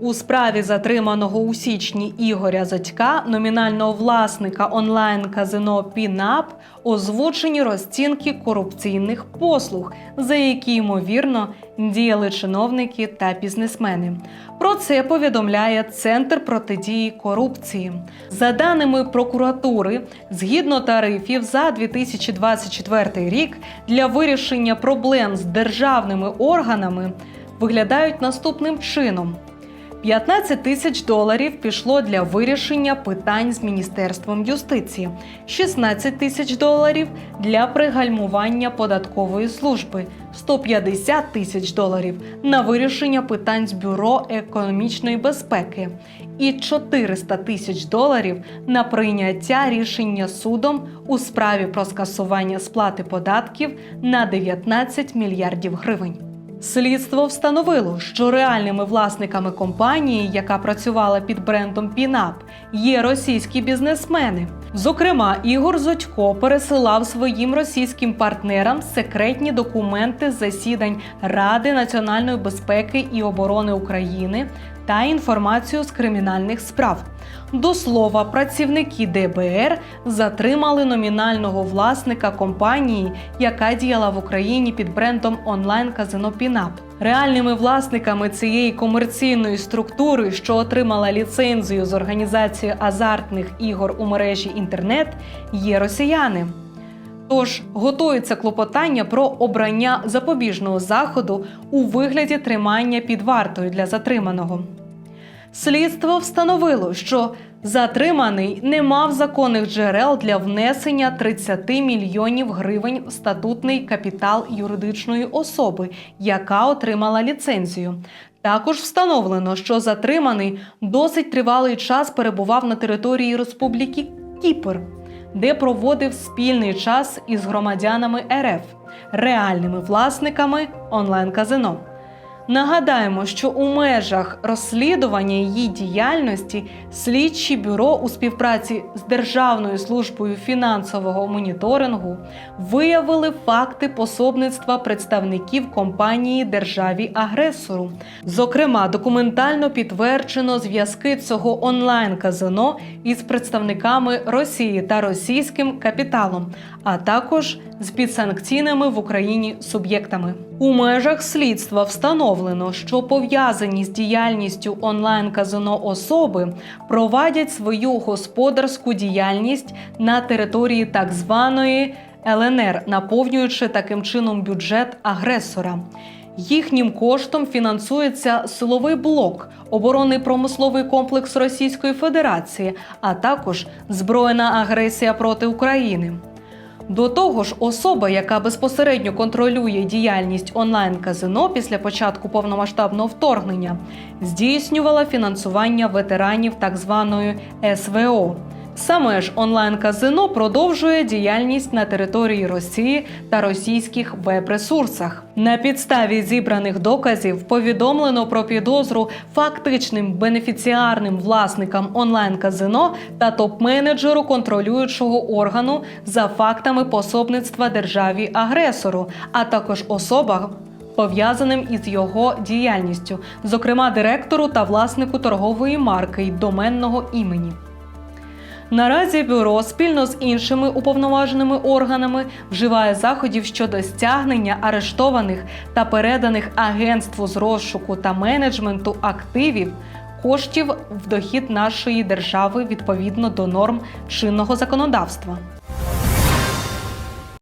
У справі затриманого у січні Ігоря Зодька, номінального власника онлайн-казино Пінап, озвучені розцінки корупційних послуг, за які ймовірно діяли чиновники та бізнесмени. Про це повідомляє Центр протидії корупції. За даними прокуратури, згідно тарифів за 2024 рік для вирішення проблем з державними органами виглядають наступним чином. 15 тисяч доларів пішло для вирішення питань з міністерством юстиції, 16 тисяч доларів для пригальмування податкової служби, 150 тисяч доларів на вирішення питань з бюро економічної безпеки. І 400 тисяч доларів на прийняття рішення судом у справі про скасування сплати податків на 19 мільярдів гривень. Слідство встановило, що реальними власниками компанії, яка працювала під брендом Пінап, є російські бізнесмени. Зокрема, Ігор Зодько пересилав своїм російським партнерам секретні документи засідань Ради національної безпеки і оборони України та інформацію з кримінальних справ. До слова, працівники ДБР затримали номінального власника компанії, яка діяла в Україні під брендом онлайн-казино Пінап. Реальними власниками цієї комерційної структури, що отримала ліцензію з організації азартних ігор у мережі інтернет, є росіяни. Тож готується клопотання про обрання запобіжного заходу у вигляді тримання під вартою для затриманого. Слідство встановило, що затриманий не мав законних джерел для внесення 30 мільйонів гривень в статутний капітал юридичної особи, яка отримала ліцензію. Також встановлено, що затриманий досить тривалий час перебував на території Республіки Кіпр, де проводив спільний час із громадянами РФ, реальними власниками онлайн-казино. Нагадаємо, що у межах розслідування її діяльності слідчі бюро у співпраці з Державною службою фінансового моніторингу виявили факти пособництва представників компанії державі-агресору. Зокрема, документально підтверджено зв'язки цього онлайн-казино із представниками Росії та російським капіталом, а також з підсанкційними в Україні суб'єктами. У межах слідства встановлено, що пов'язані з діяльністю онлайн-казино особи провадять свою господарську діяльність на території так званої ЛНР, наповнюючи таким чином бюджет агресора. Їхнім коштом фінансується силовий блок, оборонний промисловий комплекс Російської Федерації, а також збройна агресія проти України. До того ж, особа, яка безпосередньо контролює діяльність онлайн-казино після початку повномасштабного вторгнення, здійснювала фінансування ветеранів так званої СВО. Саме ж онлайн-казино продовжує діяльність на території Росії та російських веб-ресурсах. На підставі зібраних доказів повідомлено про підозру фактичним бенефіціарним власникам онлайн-казино та топ-менеджеру контролюючого органу за фактами пособництва державі агресору, а також особам, пов'язаним із його діяльністю, зокрема директору та власнику торгової марки й доменного імені. Наразі бюро спільно з іншими уповноваженими органами вживає заходів щодо стягнення арештованих та переданих агентству з розшуку та менеджменту активів коштів в дохід нашої держави відповідно до норм чинного законодавства.